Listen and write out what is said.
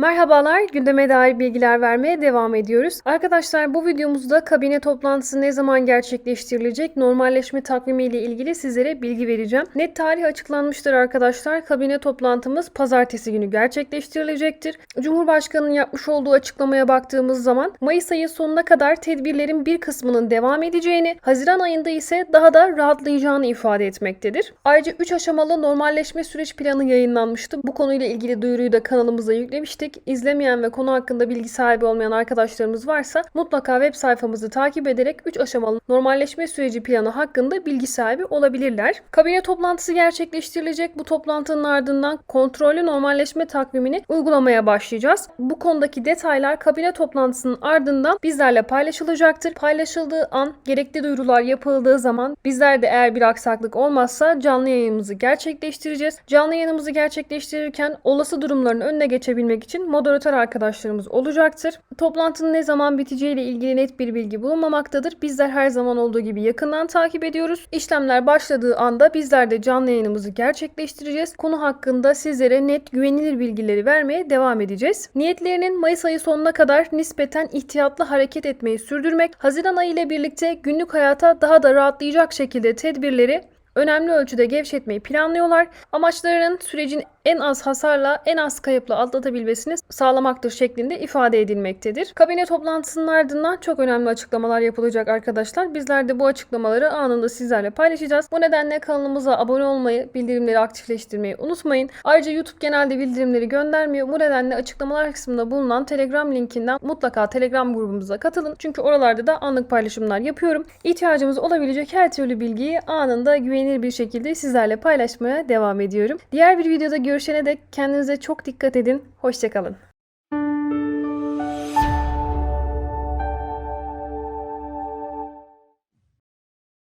Merhabalar, gündeme dair bilgiler vermeye devam ediyoruz. Arkadaşlar bu videomuzda kabine toplantısı ne zaman gerçekleştirilecek, normalleşme takvimi ile ilgili sizlere bilgi vereceğim. Net tarih açıklanmıştır arkadaşlar. Kabine toplantımız pazartesi günü gerçekleştirilecektir. Cumhurbaşkanının yapmış olduğu açıklamaya baktığımız zaman Mayıs ayı sonuna kadar tedbirlerin bir kısmının devam edeceğini, Haziran ayında ise daha da rahatlayacağını ifade etmektedir. Ayrıca 3 aşamalı normalleşme süreç planı yayınlanmıştı. Bu konuyla ilgili duyuruyu da kanalımıza yüklemiştik. İzlemeyen ve konu hakkında bilgi sahibi olmayan arkadaşlarımız varsa mutlaka web sayfamızı takip ederek 3 aşamalı normalleşme süreci planı hakkında bilgi sahibi olabilirler. Kabine toplantısı gerçekleştirilecek. Bu toplantının ardından kontrollü normalleşme takvimini uygulamaya başlayacağız. Bu konudaki detaylar kabine toplantısının ardından bizlerle paylaşılacaktır. Paylaşıldığı an gerekli duyurular yapıldığı zaman bizler de eğer bir aksaklık olmazsa canlı yayınımızı gerçekleştireceğiz. Canlı yayınımızı gerçekleştirirken olası durumların önüne geçebilmek için moderatör arkadaşlarımız olacaktır. Toplantının ne zaman biteceği ile ilgili net bir bilgi bulunmamaktadır. Bizler her zaman olduğu gibi yakından takip ediyoruz. İşlemler başladığı anda bizler de canlı yayınımızı gerçekleştireceğiz. Konu hakkında sizlere net güvenilir bilgileri vermeye devam edeceğiz. Niyetlerinin Mayıs ayı sonuna kadar nispeten ihtiyatlı hareket etmeyi sürdürmek, Haziran ayı ile birlikte günlük hayata daha da rahatlayacak şekilde tedbirleri önemli ölçüde gevşetmeyi planlıyorlar. Amaçlarının sürecin en az hasarla, en az kayıpla atlatabilmesini sağlamaktır şeklinde ifade edilmektedir. Kabine toplantısının ardından çok önemli açıklamalar yapılacak arkadaşlar. Bizler de bu açıklamaları anında sizlerle paylaşacağız. Bu nedenle kanalımıza abone olmayı, bildirimleri aktifleştirmeyi unutmayın. Ayrıca YouTube genelde bildirimleri göndermiyor. Bu nedenle açıklamalar kısmında bulunan Telegram linkinden mutlaka Telegram grubumuza katılın. Çünkü oralarda da anlık paylaşımlar yapıyorum. İhtiyacımız olabilecek her türlü bilgiyi anında güvenilir bir şekilde sizlerle paylaşmaya devam ediyorum. Diğer bir videoda görüşene dek kendinize çok dikkat edin. Hoşçakalın.